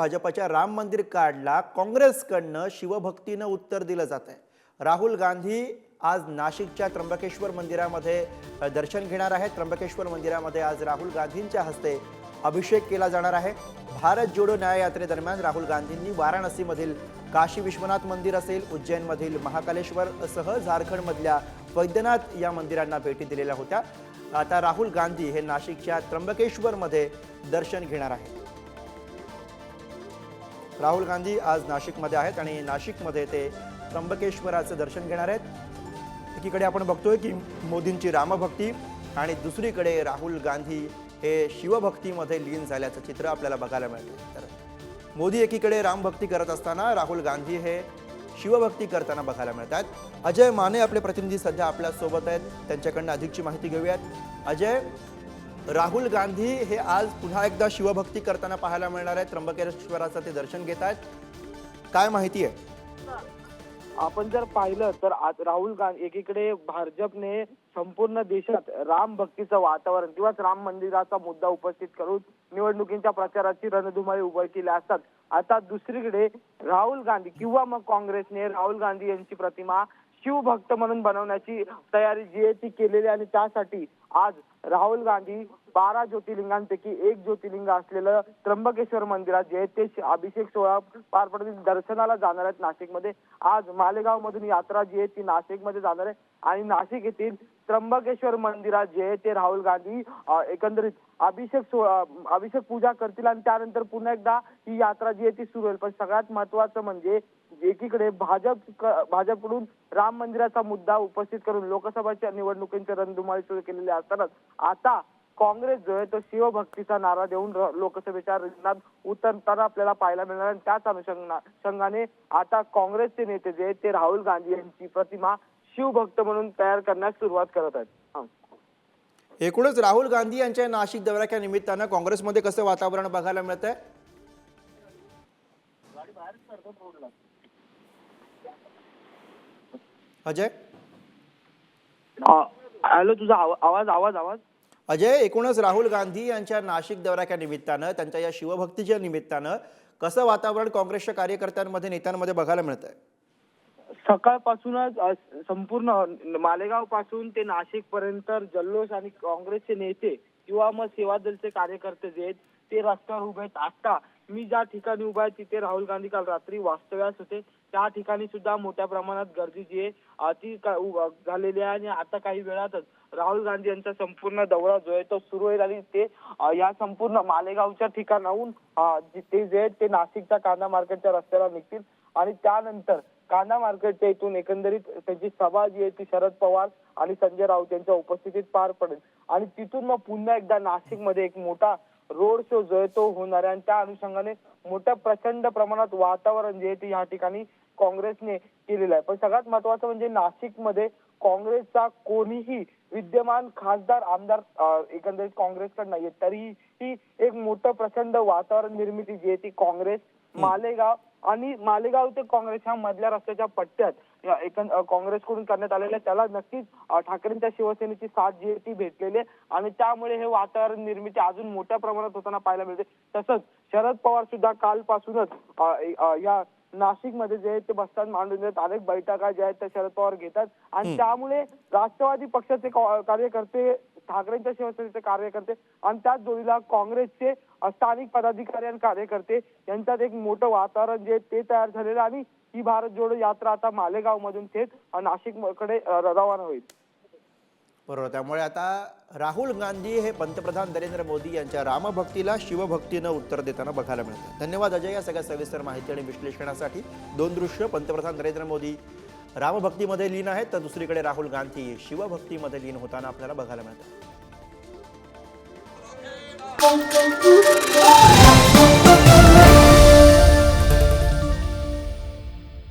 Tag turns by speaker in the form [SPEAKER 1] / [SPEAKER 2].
[SPEAKER 1] भाजपाच्या राम मंदिर कार्डला काँग्रेसकडनं शिवभक्तीनं उत्तर दिलं जात आहे राहुल गांधी आज नाशिकच्या त्र्यंबकेश्वर मंदिरामध्ये दर्शन घेणार आहेत. त्र्यंबकेश्वर मंदिरामध्ये आज राहुल गांधींच्या हस्ते अभिषेक केला जाणार आहे. भारत जोडो न्याय यात्रेदरम्यान राहुल गांधींनी वाराणसीमधील काशी विश्वनाथ मंदिर असेल उज्जैनमधील महाकालेश्वर सह झारखंडमधल्या वैद्यनाथ या मंदिरांना भेटी दिलेल्या होत्या. आता राहुल गांधी हे नाशिकच्या त्र्यंबकेश्वरमध्ये दर्शन घेणार आहेत. राहुल गांधी आज नाशिकमध्ये आहेत आणि नाशिकमध्ये ते त्र्यंबकेश्वराचं दर्शन घेणार आहेत. एकीकडे आपण बघतोय की मोदींची रामभक्ती आणि दुसरीकडे राहुल गांधी हे शिवभक्तीमध्ये लीन झाल्याचं चित्र आपल्याला बघायला मिळतं. तर मोदी एकीकडे रामभक्ती करत असताना राहुल गांधी हे शिवभक्ती करताना बघायला मिळतात. अजय माने आपले प्रतिनिधी सध्या आपल्यासोबत आहेत. त्यांच्याकडनं अधिकची माहिती घेऊयात. अजय राहुल गांधी हे आज पुन्हा एकदा शिवभक्ती करताना पाहायला मिळणार आहे त्र्यंबकेश्वराचं ते दर्शन घेत आहेत. काय माहिती आहे?
[SPEAKER 2] आपण जर पाहिलं तर आज राहुल गांधी एकीकडे भाजपने संपूर्ण देशात राम भक्तीचं वातावरण किंवा राम मंदिराचा मुद्दा उपस्थित करून निवडणुकीच्या प्रचाराची रणधुमाळी उभं केल्या असतात. आता दुसरीकडे राहुल गांधी किंवा मग काँग्रेसने राहुल गांधी यांची प्रतिमा शिवभक्त म्हणून बनवण्याची तयारी जी आहे ती केलेली आणि त्यासाठी आज राहुल गांधी बारा ज्योतिर्लिंगांपैकी एक ज्योतिर्लिंग असलेलं त्र्यंबकेश्वर मंदिरात जे आहे ते अभिषेक सोहळा पार पडतील दर्शनाला जाणार आहेत नाशिकमध्ये. आज मालेगाव मधून यात्रा जी आहे ती नाशिकमध्ये जाणार आहे. आणि नाशिक येथील त्र्यंबकेश्वर मंदिरात जे आहे ते राहुल गांधी एकंदरीत अभिषेक सोहळा अभिषेक पूजा करतील आणि त्यानंतर पुन्हा एकदा ही यात्रा जी आहे ती सुरू होईल. पण सगळ्यात महत्वाचं म्हणजे एकीकडे भाजप भाजपकडून राम मंदिराचा मुद्दा उपस्थित करून लोकसभाच्या निवडणुकींचे रणधुमाळी सुरू केलेले असतानाच आता काँग्रेस जो आहे तो शिवभक्तीचा नारा देऊन लोकसभेच्या रिंगणात उतरताना आपल्याला पाहायला मिळणार आणि त्याच अनुषंगाने आता काँग्रेसचे नेते जे आहेत ते राहुल गांधी यांची प्रतिमा शिवभक्त म्हणून तयार करण्यास सुरुवात करत आहेत. हा.
[SPEAKER 1] एकूणच राहुल गांधी यांच्या नाशिक दौऱ्याच्या निमित्तानं काँग्रेसमध्ये कसं वातावरण बघायला मिळत आहे अजय?
[SPEAKER 2] अ, हॅलो तुझा आवा- आवाज आवाज आवाज?
[SPEAKER 1] अजय एकूणच राहुल गांधी यांच्या नाशिक दौऱ्याच्या निमित्तानं त्यांच्या या शिवभक्तीच्या निमित्तानं कसं वातावरण काँग्रेसच्या कार्यकर्त्यांमध्ये नेत्यांमध्ये बघायला मिळत आहे
[SPEAKER 2] सकाळपासूनच संपूर्ण मालेगावपासून ते नाशिक पर्यंत जल्लोष आणि काँग्रेसचे नेते किंवा मग सेवा दलचे कार्यकर्ते जे आहेत ते रस्त्यावर उभे आहेत. आता मी ज्या ठिकाणी उभा आहे तिथे राहुल गांधी काल रात्री वास्तव्यास होते. त्या ठिकाणी सुद्धा मोठ्या प्रमाणात गर्दी जी आहे ती का- झालेली आहे आणि आता काही वेळातच राहुल गांधी यांचा संपूर्ण दौरा जो आहे तो सुरू होईल आणि ते या संपूर्ण मालेगावच्या ठिकाणाहून ते जे आहेत ते नाशिकच्या कांदा मार्केटच्या रस्त्याला निघतील. आणि त्यानंतर कांदा मार्केटच्या इथून एकंदरीत त्यांची सभा जी आहे ती शरद पवार आणि संजय राऊत यांच्या उपस्थितीत पार पडेल. आणि तिथून मग पुन्हा एकदा नाशिकमध्ये एक मोठा रोड शो जो आहे तो होणार आहे. आणि त्या अनुषंगाने मोठ्या प्रचंड प्रमाणात वातावरण जे आहे ते या ठिकाणी काँग्रेसने केलेलं आहे. पण सगळ्यात महत्वाचं म्हणजे नाशिकमध्ये काँग्रेसचा कोणीही विद्यमान खासदार आमदार एकंदरीत काँग्रेसकडे नाहीये. तरीही ही एक मोठं प्रचंड वातावरण निर्मिती जी आहे ती काँग्रेस मालेगाव आणि मालेगाव ते काँग्रेस ह्या मधल्या रस्त्याच्या पट्ट्यात या एकं अं, काँग्रेसकडून करण्यात आलेल्या त्याला नक्कीच ठाकरेंच्या शिवसेनेची साथ जी आहे ती भेटलेली आहे. आणि त्यामुळे हे वातावरण निर्मिती अजून मोठ्या प्रमाणात होताना पाहायला मिळते. तसंच शरद पवार सुद्धा कालपासूनच या नाशिकमध्ये जे आहे ते बसतात मांडून देतात. अनेक बैठका ज्या आहेत त्या शरद पवार घेतात. आणि त्यामुळे राष्ट्रवादी पक्षाचे कार्यकर्ते ठाकरेंच्या शिवसेनेचे कार्यकर्ते आणि त्याच जोडीला काँग्रेसचे स्थानिक पदाधिकारी आणि कार्यकर्ते यांच्यात एक मोठं वातावरण जे ते तयार झालेलं आणि ही भारत जोडो यात्रा आता मालेगाव मधून थेट नाशिककडे रवाना होईल.
[SPEAKER 1] बरोबर त्यामुळे आता राहुल गांधी हे पंतप्रधान नरेंद्र मोदी यांच्या रामभक्तीला शिवभक्तीनं उत्तर देताना बघायला मिळतं. धन्यवाद अजय या सगळ्या सविस्तर माहिती आणि विश्लेषणासाठी. दोन दृश्य पंतप्रधान नरेंद्र मोदी रामभक्तीमध्ये लीन आहेत तर दुसरीकडे राहुल गांधी शिवभक्तीमध्ये लीन होताना आपल्याला बघायला मिळतं.